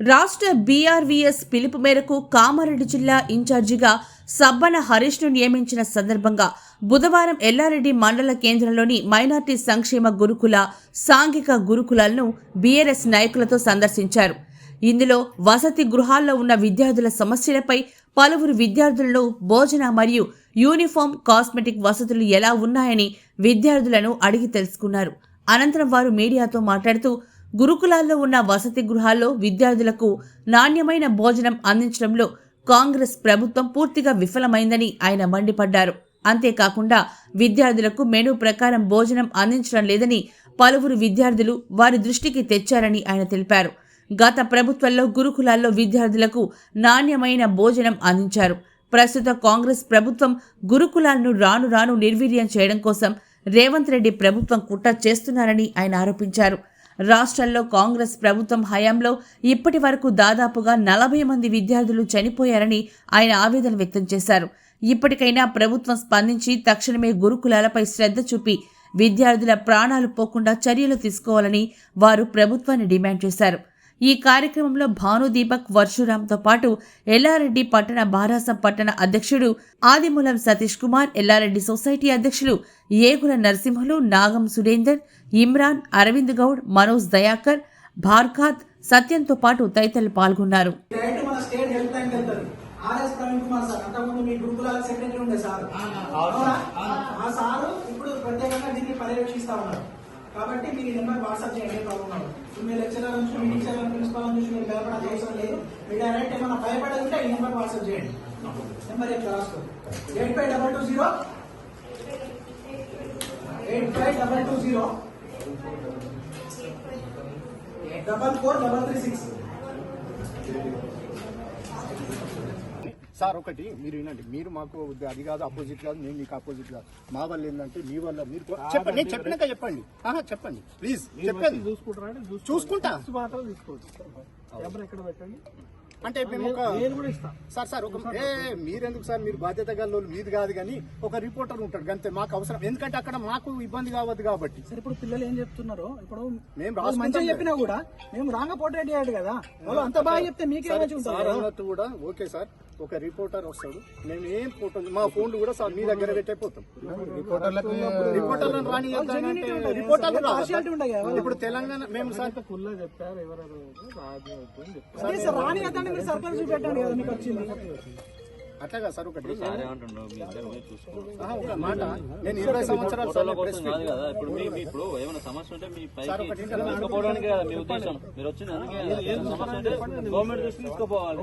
రాష్ట్ర బీఆర్వీఎస్ పిలుపు మేరకు కామారెడ్డి జిల్లా ఇన్ఛార్జిగా సబ్బన హరీష్ను నియమించిన సందర్భంగా బుధవారం ఎల్లారెడ్డి మండల కేంద్రంలోని మైనార్టీ సంక్షేమ గురుకుల సాంఘిక గురుకులాలను బీఆర్ఎస్ నాయకులతో సందర్శించారు. ఇందులో వసతి గృహాల్లో ఉన్న విద్యార్థుల సమస్యలపై పలువురు విద్యార్థులను భోజన మరియు యూనిఫామ్ కాస్మెటిక్ వసతులు ఎలా ఉన్నాయని విద్యార్థులను అడిగి తెలుసుకున్నారు. అనంతరం వారు మీడియాతో మాట్లాడుతూ గురుకులాల్లో ఉన్న వసతి గృహాల్లో విద్యార్థులకు నాణ్యమైన భోజనం అందించడంలో కాంగ్రెస్ ప్రభుత్వం పూర్తిగా విఫలమైందని ఆయన మండిపడ్డారు. అంతేకాకుండా విద్యార్థులకు మెనూ ప్రకారం భోజనం అందించడం లేదని పలువురు విద్యార్థులు వారి దృష్టికి తెచ్చారని ఆయన తెలిపారు. గత ప్రభుత్వంలో గురుకులాల్లో విద్యార్థులకు నాణ్యమైన భోజనం అందించారు. ప్రస్తుత కాంగ్రెస్ ప్రభుత్వం గురుకులాలను రాను రాను నిర్వీర్యం చేయడం కోసం రేవంత్ రెడ్డి ప్రభుత్వం కుట్ర చేస్తున్నారని ఆయన ఆరోపించారు. రాష్ట్రంలో కాంగ్రెస్ ప్రభుత్వం హయాంలో ఇప్పటి వరకు దాదాపుగా నలభై మంది విద్యార్థులు చనిపోయారని ఆయన ఆవేదన వ్యక్తం చేశారు. ఇప్పటికైనా ప్రభుత్వం స్పందించి తక్షణమే గురుకులాలపై శ్రద్ధ చూపి విద్యార్థుల ప్రాణాలు పోకుండా చర్యలు తీసుకోవాలని వారు ప్రభుత్వాన్ని డిమాండ్ చేశారు. ఈ కార్యక్రమంలో భాను దీపక్ వర్షురామ్తో పాటు ఎల్లారెడ్డి పట్టణ బారాసం పట్టణ అధ్యక్షుడు ఆదిమూలం సతీష్ కుమార్ ఎల్లారెడ్డి సొసైటీ అధ్యక్షులు ఏగుల నరసింహులు నాగం సురేందర్ ఇమ్రాన్ అరవింద్ గౌడ్ మనోజ్ దయాకర్ భార్ఖాత్ సత్యంతో పాటు తదితరులు పాల్గొన్నారు. డైరెక్ట్ మన స్టేట్ హెల్ప్ లైన్ వెళ్తారు? ఆర్ఎస్ ప్రవీణ్ కుమార్ సార్ అంతకుముందు మీ గురుకులాల సెక్రటరీ ఉండే సార్. అవునా? ఆ సారు ఇప్పుడు ప్రత్యేకంగా దీన్ని పర్యవేక్షిస్తా ఉన్నారు. కాబట్టి మీరు ఈ నెంబర్ వాట్సాప్ చేయండి ప్రాబ్లం ఉన్నారు మీ లెక్చరర్ నుంచి మీ టీచర్ ప్రిన్సిపల్ నుంచి మీరు భయపడాల్సిన అవసరం లేదు. మీరు డైరెక్ట్ ఏమైనా భయపడేది ఉంటే ఈ నెంబర్ వాట్సాప్ చేయండి. నెంబర్ ఎట్లా రాసుకో? Eight five double two zero eight five double two zero double four double three six sir ఒకటి మీరు వినండి. మీరు మాకు అది కాదు అపోజిట్ కాదు మేము మీకు అపోజిట్ కాదు. మా వల్ల ఏంటంటే మీ వల్ల మీరు చెప్పండి నేను చెప్పినాక చెప్పండి. ఆహా, చెప్పండి. ప్లీజ్ చెప్పండి. చూసుకుంటారా చూసుకుంటా. మాత్రం తీసుకోవచ్చు నెంబర్ ఎక్కడ పెట్టండి? అంటే మేము ఒక నేను సార్ సార్ ఒక ఏ మీరెందుకు సార్? మీరు బాధ్యత గల మీది కాదు కానీ ఒక రిపోర్టర్ ఉంటాడు. అంతే మాకు అవసరం. ఎందుకంటే అక్కడ మాకు ఇబ్బంది కావద్దు కాబట్టి. సరే ఇప్పుడు పిల్లలు ఏం చెప్తున్నారు ఇప్పుడు మేము మంచిగా. చెప్పినా కూడా మేము రాంగ్ పోర్ట్రేట్ చేయాలి కదా. అంత బాగా చెప్తే మీకే కూడా ఓకే సార్. ఒక రిపోర్టర్ వస్తాడు. మేము ఏం ఫోటో మా ఫోన్లు కూడా సార్ మీ దగ్గర పెట్టైపోతాం రిపోర్టర్లను రాని రిపోర్టర్లు. రావాలి. ఇప్పుడు తెలంగాణ మేము సార్ కదా మీకు వచ్చింది. అట్లాగా సార్ ఒకటి. ఒక మాట. నేను ఇరవై సంవత్సరాలు సార్ ప్రెస్ కాదు కదా ఇప్పుడు మీ మీ ఇప్పుడు ఏమైనా సమస్య ఉంటే మీ సార్, పైకి ఒకటి ఇంటర్వ్యూ తీసుకుపోవడానికి కదా మీ ఉద్దేశం. మీరు వచ్చింది అందుకే కదా. ఏం సమస్య ఉంటే గవర్నమెంట్ దృష్టికి తీసుకుపోవాలి.